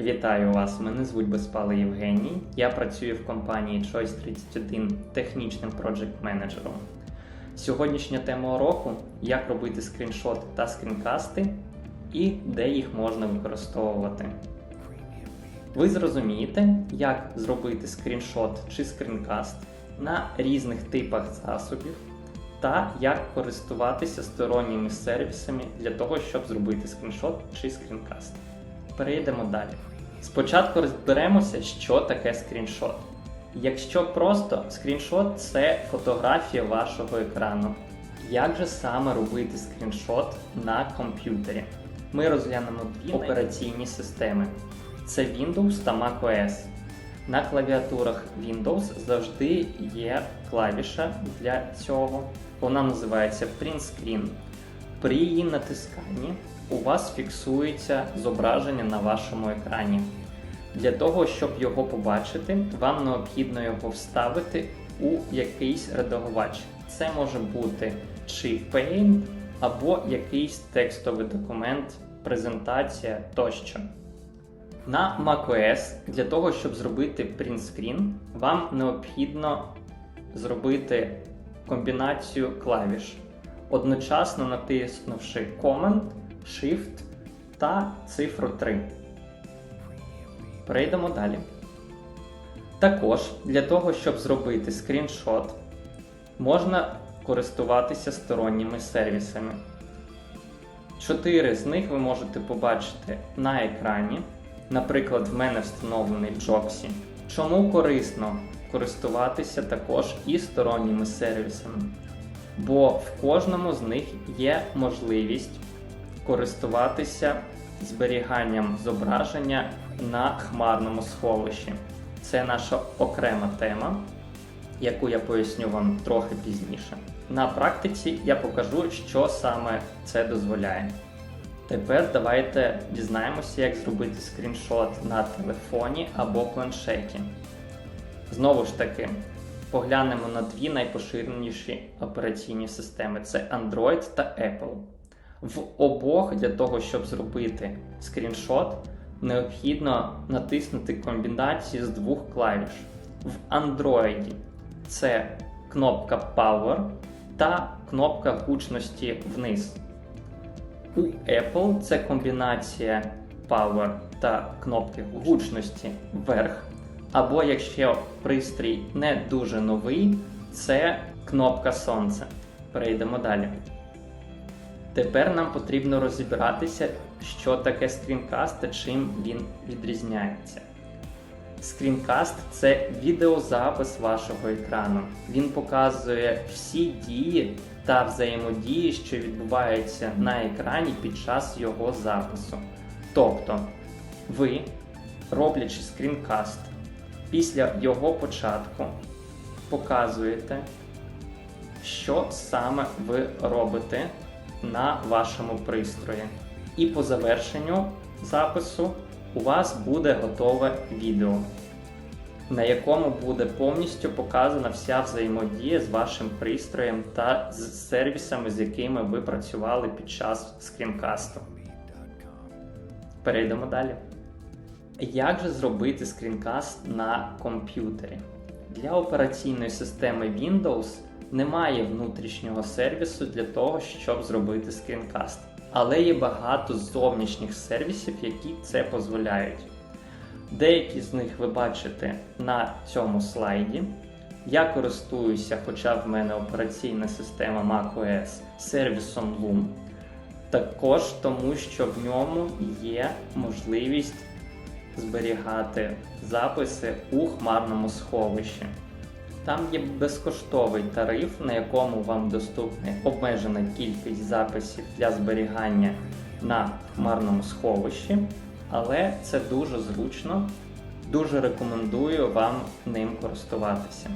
Вітаю вас! Мене звуть Безпалий Євгеній. Я працюю в компанії Choice 31 технічним проджект менеджером. Сьогоднішня тема уроку як робити скріншоти та скрінкасти і де їх можна використовувати. Ви зрозумієте, як зробити скріншот чи скрінкаст на різних типах засобів та як користуватися сторонніми сервісами для того, щоб зробити скріншот чи скрінкаст. Перейдемо далі. Спочатку розберемося, що таке скріншот. Якщо просто скріншот це фотографія вашого екрану. Як же саме робити скріншот на комп'ютері? Ми розглянемо дві операційні системи: це Windows та macOS. На клавіатурах Windows завжди є клавіша для цього. Вона називається Print Screen. При її натисканні у вас фіксується зображення на вашому екрані. Для того, щоб його побачити, вам необхідно його вставити у якийсь редагувач. Це може бути чи Paint, або якийсь текстовий документ, презентація тощо. На macOS для того, щоб зробити screen, вам необхідно зробити комбінацію клавіш, одночасно натиснувши Command, Shift та цифру 3. Перейдемо далі. Також для того, щоб зробити скріншот, можна користуватися сторонніми сервісами. Чотири з них ви можете побачити на екрані. Наприклад, в мене встановлений Jobsy. Чому корисно користуватися також і сторонніми сервісами? Бо в кожному з них є можливість користуватися зберіганням зображення на хмарному сховищі. Це наша окрема тема, яку я поясню вам трохи пізніше. На практиці я покажу, що саме це дозволяє. Тепер давайте дізнаємося, як зробити скріншот на телефоні або планшеті. Знову ж таки, поглянемо на дві найпоширеніші операційні системи: це Android та Apple. В обох для того, щоб зробити скріншот, необхідно натиснути комбінацію з двох клавіш. В Android це кнопка Power та кнопка гучності вниз. У Apple це комбінація Power та кнопки гучності вверх. Або якщо пристрій не дуже новий, це кнопка Сонце. Перейдемо далі. Тепер нам потрібно розібратися, що таке скрінкаст та чим він відрізняється. Скрінкаст це відеозапис вашого екрану. Він показує всі дії та взаємодії, що відбуваються на екрані під час його запису. Тобто, ви, роблячи скрінкаст, після його початку показуєте, що саме ви робите на вашому пристрої. І по завершенню запису у вас буде готове відео, на якому буде повністю показана вся взаємодія з вашим пристроєм та з сервісами, з якими ви працювали під час скрінкасту. Перейдемо далі. Як же зробити скрінкаст на комп'ютері? Для операційної системи Windows немає внутрішнього сервісу для того, щоб зробити скрінкаст. Але є багато зовнішніх сервісів, які це дозволяють. Деякі з них ви бачите на цьому слайді. Я користуюся, хоча в мене операційна система macOS сервісом Loom. Також тому, що в ньому є можливість зберігати записи у хмарному сховищі. Там є безкоштовий тариф, на якому вам доступна обмежена кількість записів для зберігання на хмарному сховищі, але це дуже зручно. Дуже рекомендую вам ним користуватися.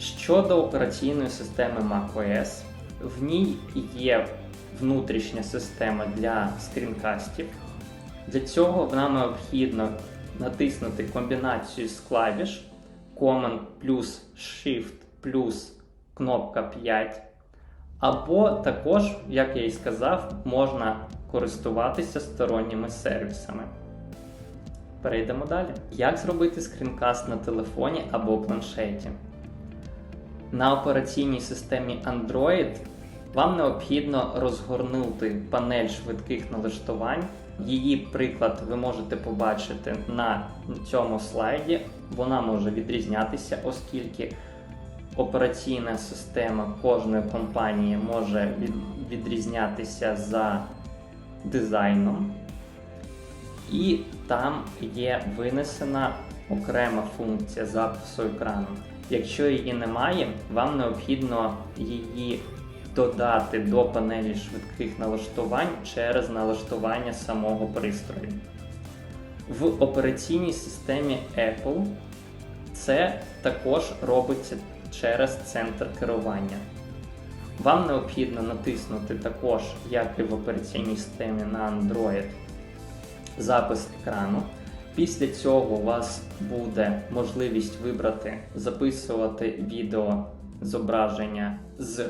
Щодо операційної системи macOS, в ній є внутрішня система для скрінкастів. Для цього нам необхідно натиснути комбінацію з клавіш Command плюс Shift плюс кнопка 5. Або також, як я і сказав, можна користуватися сторонніми сервісами. Перейдемо далі. Як зробити скрінкаст на телефоні або планшеті? На операційній системі Android вам необхідно розгорнути панель швидких налаштувань. Її приклад ви можете побачити на цьому слайді. Вона може відрізнятися, оскільки операційна система кожної компанії може відрізнятися за дизайном. І там є винесена окрема функція запису екрану. Якщо її немає, вам необхідно її додати до панелі швидких налаштувань через налаштування самого пристрою. В операційній системі Apple це також робиться через центр керування. Вам необхідно натиснути також, як і в операційній системі на Android, запис екрану. Після цього у вас буде можливість вибрати записувати відео зображення з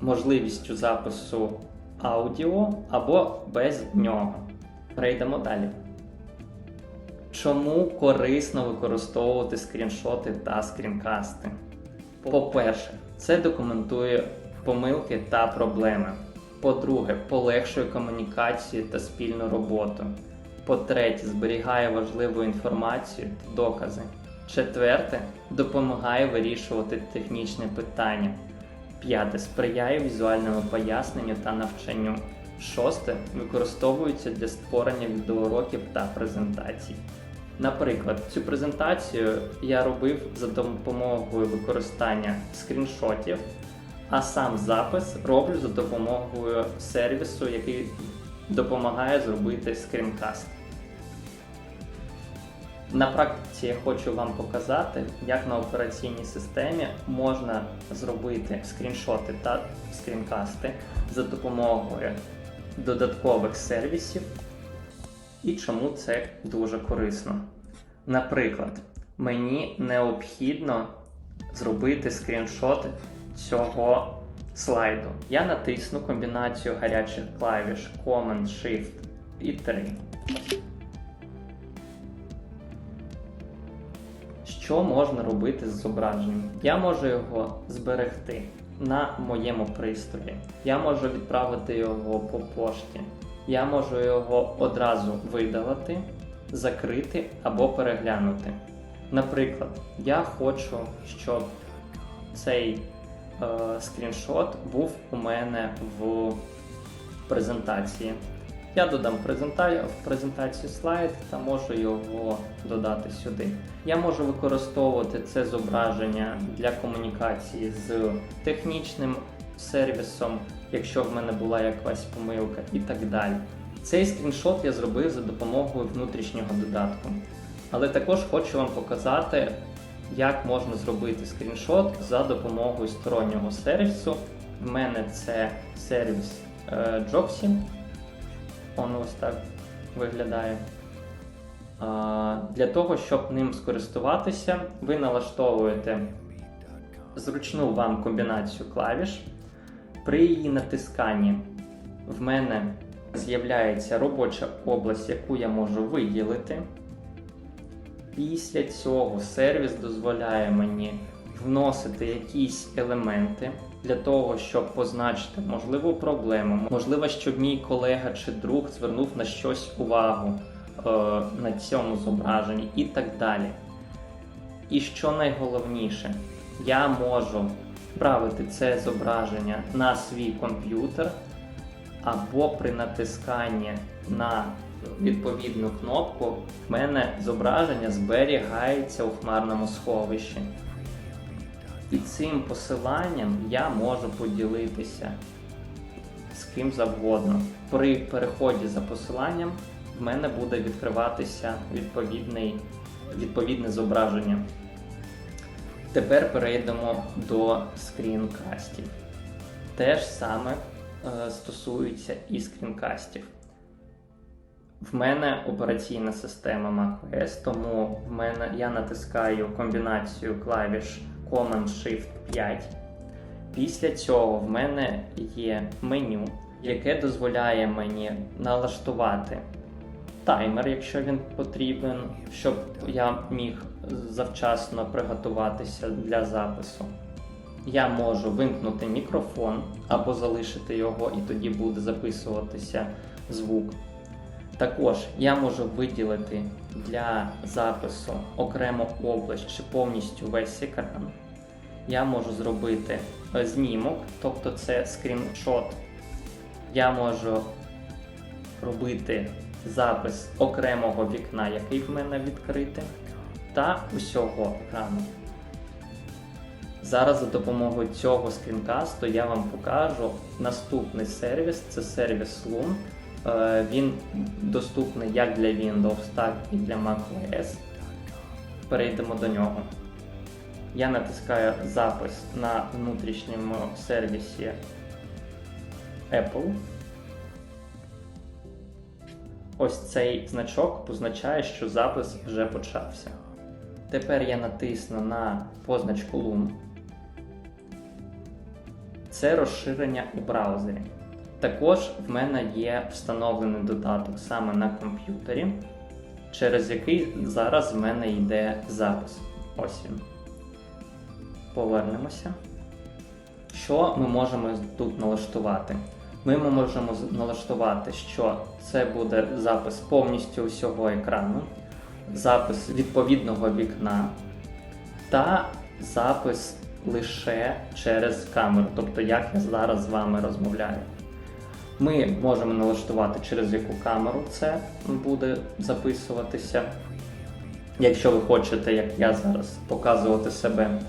можливістю запису аудіо або без нього. Перейдемо далі. Чому корисно використовувати скріншоти та скрінкасти? По-перше, це документує помилки та проблеми. По-друге, полегшує комунікацію та спільну роботу. По-третє, зберігає важливу інформацію та докази. Четверте, допомагає вирішувати технічні питання. П'яте сприяє візуальному поясненню та навчанню. Шосте використовується для створення відеоуроків та презентацій. Наприклад, цю презентацію я робив за допомогою використання скріншотів, а сам запис роблю за допомогою сервісу, який допомагає зробити скрінкаст. На практиці я хочу вам показати, як на операційній системі можна зробити скріншоти та скрінкасти за допомогою додаткових сервісів і чому це дуже корисно. Наприклад, мені необхідно зробити скріншот цього слайду. Я натисну комбінацію гарячих клавіш Command, Shift і 3. Що можна робити з зображенням? Я можу його зберегти на моєму пристрої. Я можу відправити його по пошті. Я можу його одразу видалити, закрити або переглянути. Наприклад, я хочу, щоб цей е, скріншот був у мене в презентації. Я додам в презентацію слайд та можу його додати сюди. Я можу використовувати це зображення для комунікації з технічним сервісом, якщо в мене була якась помилка, і так далі. Цей скріншот я зробив за допомогою внутрішнього додатку. Але також хочу вам показати, як можна зробити скріншот за допомогою стороннього сервісу. В мене це сервіс е, Воно ось так виглядає. Для того, щоб ним скористуватися, ви налаштовуєте зручну вам комбінацію клавіш. При її натисканні в мене з'являється робоча область, яку я можу виділити. Після цього сервіс дозволяє мені вносити якісь елементи для того, щоб позначити можливу проблему, можливо, щоб мій колега чи друг звернув на щось увагу е, на цьому зображенні і так далі. І що найголовніше, я можу вправити це зображення на свій комп'ютер або при натисканні на відповідну кнопку в мене зображення зберігається у хмарному сховищі. І цим посиланням я можу поділитися з ким завгодно. При переході за посиланням в мене буде відкриватися відповідний, відповідне зображення. Тепер перейдемо до скрінкастів. Те ж саме е, стосується і скрінкастів. В мене операційна система macOS, тому в мене я натискаю комбінацію клавіш Command Shift 5. Після цього в мене є меню, яке дозволяє мені налаштувати таймер, якщо він потрібен, щоб я міг завчасно приготуватися для запису. Я можу вимкнути мікрофон або залишити його, і тоді буде записуватися звук. Також я можу виділити для запису окрему область чи повністю весь екран. Я можу зробити е, знімок, тобто це скріншот. Я можу робити запис окремого вікна, який в мене відкритий, та усього екрану. Зараз за допомогою цього скрінкасту я вам покажу наступний сервіс це сервіс Loom. Е, Він доступний як для Windows, так і для macOS. Перейдемо до нього. Я натискаю запис на внутрішньому сервісі Apple. Ось цей значок позначає, що запис вже почався. Тепер я натисну на позначку Loom. Це розширення у браузері. Також в мене є встановлений додаток саме на комп'ютері, через який зараз в мене йде запис. Ось він. Повернемося. Що ми можемо тут налаштувати? Ми можемо налаштувати, що це буде запис повністю усього екрану, запис відповідного вікна та запис лише через камеру, тобто як я зараз з вами розмовляю. Ми можемо налаштувати, через яку камеру це буде записуватися, якщо ви хочете, як я зараз, показувати себе.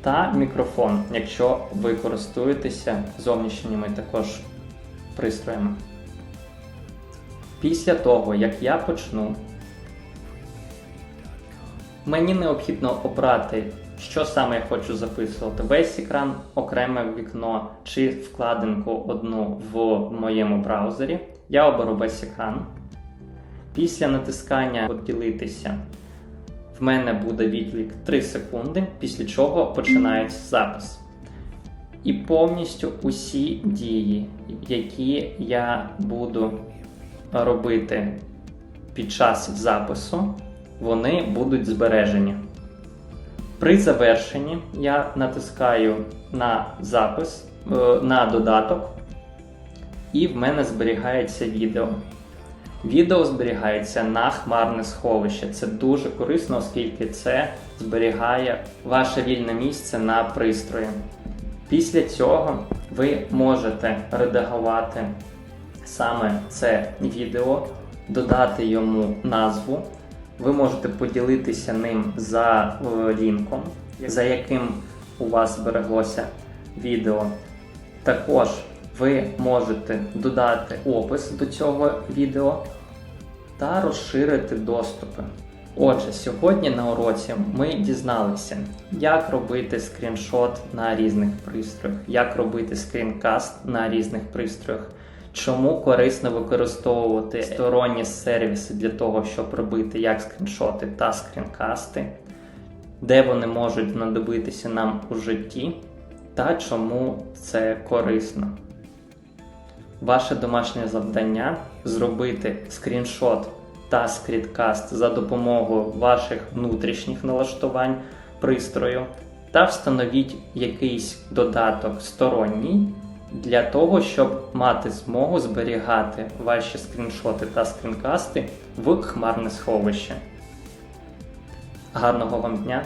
Та мікрофон, якщо ви користуєтеся зовнішніми також пристроями. Після того, як я почну, мені необхідно обрати, що саме я хочу записувати. Весь екран, окреме вікно чи вкладинку одну в моєму браузері. Я оберу весь екран. Після натискання поділитися в мене буде відлік 3 секунди, після чого починається запис. І повністю усі дії, які я буду робити під час запису, вони будуть збережені. При завершенні я натискаю на запис, е, на додаток, і в мене зберігається відео. Відео зберігається на хмарне сховище. Це дуже корисно, оскільки це зберігає ваше вільне місце на пристрої. Після цього ви можете редагувати саме це відео, додати йому назву. Ви можете поділитися ним за е, лінком, за яким у вас збереглося відео. Також ви можете додати опис до цього відео та розширити доступи. Отже, сьогодні на уроці ми дізналися, як робити скріншот на різних пристроях, як робити скрінкаст на різних пристроях, чому корисно використовувати сторонні сервіси для того, щоб робити як скріншоти та скрінкасти, де вони можуть знадобитися нам у житті, та чому це корисно. Ваше домашнє завдання зробити скріншот та скріткаст за допомогою ваших внутрішніх налаштувань пристрою та встановіть якийсь додаток сторонній для того, щоб мати змогу зберігати ваші скріншоти та скрінкасти в хмарне сховище. Гарного вам дня!